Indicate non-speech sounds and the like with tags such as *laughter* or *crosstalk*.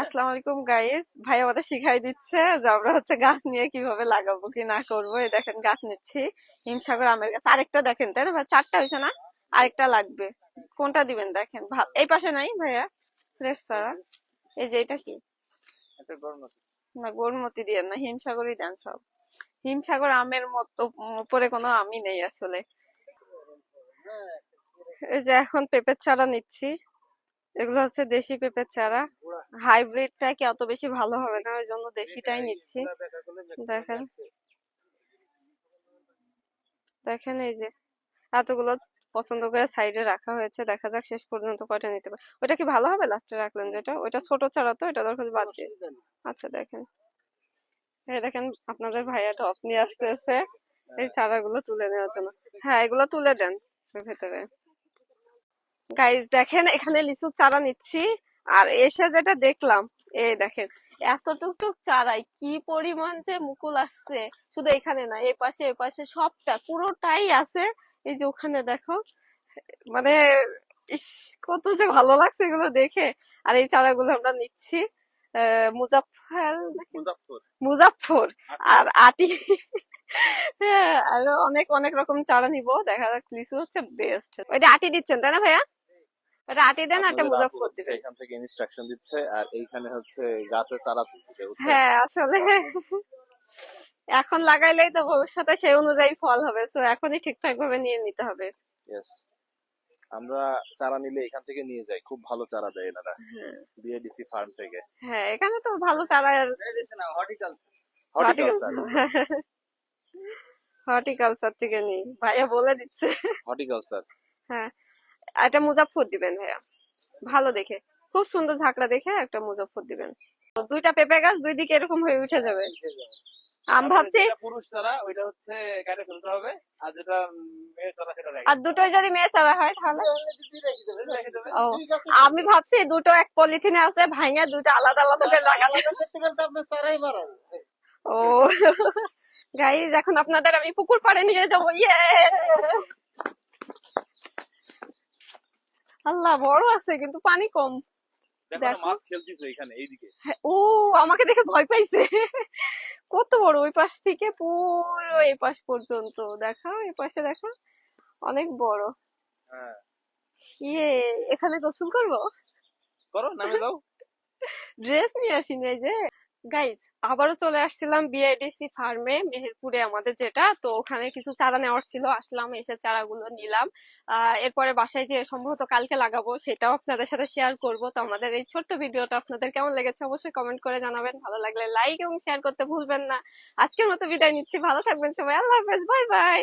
আসসালামু আলাইকুম গাইস ভাই আমাদের শিখাই দিচ্ছে যে আমরা হচ্ছে গাছ নিয়ে কীভাবে লাগাবো কি না করব। এই দেখেন গাছ নিচ্ছি। হিমসাগর আমের গাছ। আরেকটা দেখেন তাই না ভাই? চারটা হয়েছে না? আরেকটা লাগবে। কোনটা দিবেন দেখেন? এই পাশে নাই ভাইয়া? ফ্রেশ ছাড়া এই যে এটা কি? না গোলমতি দিয়ে না হিমসাগরই দেন সব। হিমসাগর আমের মতো উপরে কোনো আমই নেই আসলে। এই যে এখন পেঁপের চারা নিচ্ছি। এগুলো হচ্ছে দেশি পেঁপের চারা। হাইব্রিডটা কি অত বেশি ভালো হবে না? ওই জন্য দেশিটাই নিচ্ছি। দেখেন। দেখেন এই যে এতগুলো পছন্দ করে সাইডে রাখা হয়েছে। দেখা যাক শেষ পর্যন্ত কয়টা নিতে পারে। ওইটা কি ভালো হবে লাস্টে রাখলেন যেটা? ওইটা ছোট চারা তো এটা দরকার বাদ দিয়ে। আচ্ছা দেখেন। এই দেখেন আপনাদের ভাইয়া টপ নিয়ে আসতেছে। এই চারাগুলো তুলে নেওয়ার জন্য। হ্যাঁ এগুলো তুলে দেন। ভেতরে। গাইজ দেখেন এখানে লিচুর চারা নিচ্ছি। আর এসে যেটা দেখলাম এই দেখেন এত টুকটুক চারাই কি পরিমাণ যে মুকুল আসছে। শুধু এখানে না এই পাশে এই পাশে সবটা পুরোটাই আছে। এই যে ওখানে দেখো মানে ইস কত যে ভালো লাগছে এগুলো দেখে। আর এই চারাগুলো আমরা নিচ্ছি নাকি? মুজাফফর। আর আটি। হ্যাঁ আরও অনেক অনেক রকম চারা নিব। দেখা যাক লিচু হচ্ছে বেস্ট ওইটা আটি দিচ্ছেন তাই না ভাইয়া? ওটা আটি একটা মুজাফফর দিবেন এখান থেকে ইনস্ট্রাকশন দিচ্ছে আর এইখানে হচ্ছে গাছের চারা তুলতেছে হ্যাঁ আসলে। এখন লাগাইলেই তো ভবিষ্যতে সেই অনুযায়ী ফল হবে সো এখনই ঠিকঠাক ভাবে নিয়ে নিতে হবে। Yes. আমরা চারা নিলে এখান থেকে নিয়ে যাই খুব ভালো চারা দেয় এনারা। হ্যাঁ। বিএডিসি ফার্ম থেকে। হ্যাঁ এখানে তো ভালো চারা হর্টিকালচার হর্টিকালচার থেকে নিই। ভাইয়া বলে দিচ্ছে। হর্টিকালচার হ্যাঁ। একটা মুজাফফর দিবেন ভাইয়া। ভালো দেখে। খুব সুন্দর ঝাঁকড়া দেখে একটা মুজাফফর দিবেন। দুইটা পেঁপে গাছ দুই দিকে এরকম হয়ে উঠে যাবে। আমি ভাবছি পুরুষ চারা ওইটা হচ্ছে কেটে ফেলতে হবে আর যেটা মেয়ে চারা সেটা আর দুটোই যদি মেয়ে চারা হয় তাহলে? আমি ভাবছি দুটো এক পলিথিনে আছে ভাঙে দুটো আলাদা আলাদা করে লাগানো ও। *laughs* গাইজ এখন আপনাদের আমি পুকুর পাড়ে নিয়ে যাব ইয়ে আল্লাহ বড় আছে কিন্তু পানি কম। দেখো দেখো। না, মাছ খেলতেছে এখানে এইদিকে। হ্যাঁ, ও আমাকে দেখে ভয় পাইছে। কত বড় ওই পাশ থেকে পুরো এই পাশ পর্যন্ত। দেখা এই পাশে দেখা। অনেক বড়। হ্যাঁ। ইয়ে এখানে গোসল করব? করো নামে যাও *laughs* ড্রেস নিয়ে আসিনি এই যে। গাইজ আবারও চলে আসছিলাম বিআইডিসি ফার্মে মেহেরপুরে আমাদের যেটা। তো ওখানে কিছু চারা নেওয়ার ছিল, আসলাম, এসে চারাগুলো নিলাম। এরপরে বাসায় যে সম্ভবত কালকে লাগাবো, সেটাও আপনাদের সাথে শেয়ার করব। তো আমাদের এই ছোট্ট ভিডিওটা আপনাদের কেমন লেগেছে অবশ্যই কমেন্ট করে জানাবেন। ভালো লাগলে লাইক এবং শেয়ার করতে ভুলবেন না। আজকের মতো বিদায় নিচ্ছি, ভালো থাকবেন সবাই, আল্লাহ হাফেজ বাই বাই